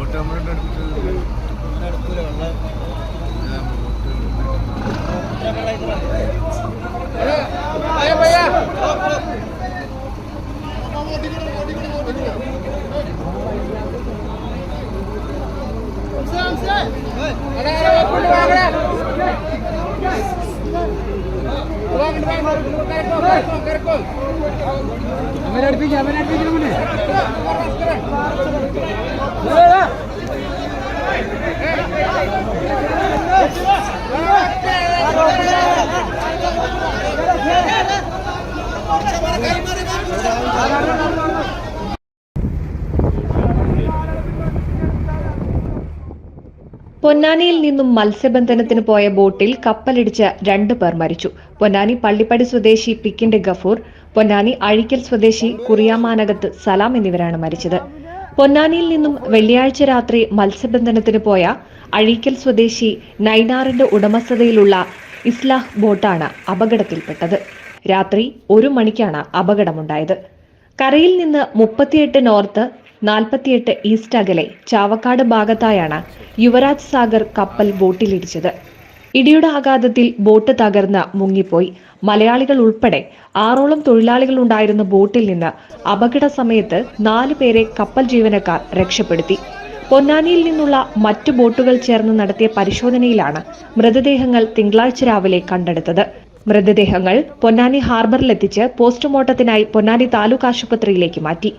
Automatic എടുത്തിട്ട് അവനടുപ്പിക്കും അവനടുപ്പിക്കണം പൊന്നാനിയിൽ നിന്നും മത്സ്യബന്ധനത്തിന് പോയ ബോട്ടിൽ കപ്പലിടിച്ച് രണ്ടു പേർ മരിച്ചു. പൊന്നാനി പള്ളിപ്പടി സ്വദേശി പിക്കിന്റെ ഗഫൂർ പൊന്നാനി അഴിക്കൽ സ്വദേശി കുറിയാമാനകത്ത് സലാം എന്നിവരാണ് മരിച്ചത്. പൊന്നാനിയിൽ നിന്നും വെള്ളിയാഴ്ച രാത്രി മത്സ്യബന്ധനത്തിന് പോയ അഴീക്കൽ സ്വദേശി നൈനാറിന്റെ ഉടമസ്ഥതയിലുള്ള ഇസ്ലാഹ് ബോട്ടാണ് അപകടത്തിൽപ്പെട്ടത്. രാത്രി ഒരു മണിക്കാണ് അപകടമുണ്ടായത്. കരയിൽ നിന്ന് മുപ്പത്തിയെട്ട് നോർത്ത് നാൽപ്പത്തിയെട്ട് ഈസ്റ്റ് അകലെ ചാവക്കാട് ഭാഗത്തായാണ് യുവരാജ് സാഗർ കപ്പൽ ബോട്ടിലിടിച്ചത്. ഇടിയുടെ ആഘാതത്തിൽ ബോട്ട് തകർന്ന് മുങ്ങിപ്പോയി. മലയാളികൾ ഉൾപ്പെടെ ആറോളം തൊഴിലാളികൾ ഉണ്ടായിരുന്ന ബോട്ടിൽ നിന്ന് അപകട സമയത്ത് നാലു പേരെ കപ്പൽ ജീവനക്കാർ രക്ഷപ്പെടുത്തി. പൊന്നാനിയിൽ നിന്നുള്ള മറ്റു ബോട്ടുകൾ ചേർന്ന് നടത്തിയ പരിശോധനയിലാണ് മൃതദേഹങ്ങൾ തിങ്കളാഴ്ച രാവിലെ കണ്ടെടുത്തത്. മൃതദേഹങ്ങൾ പൊന്നാനി ഹാർബറിലെത്തിച്ച് പോസ്റ്റ്മോർട്ടത്തിനായി പൊന്നാനി താലൂക്ക് ആശുപത്രിയിലേക്ക് മാറ്റി.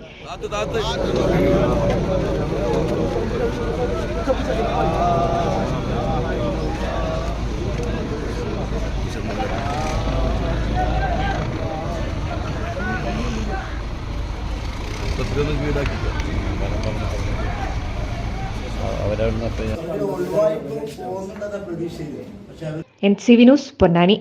N C V news Ponnani.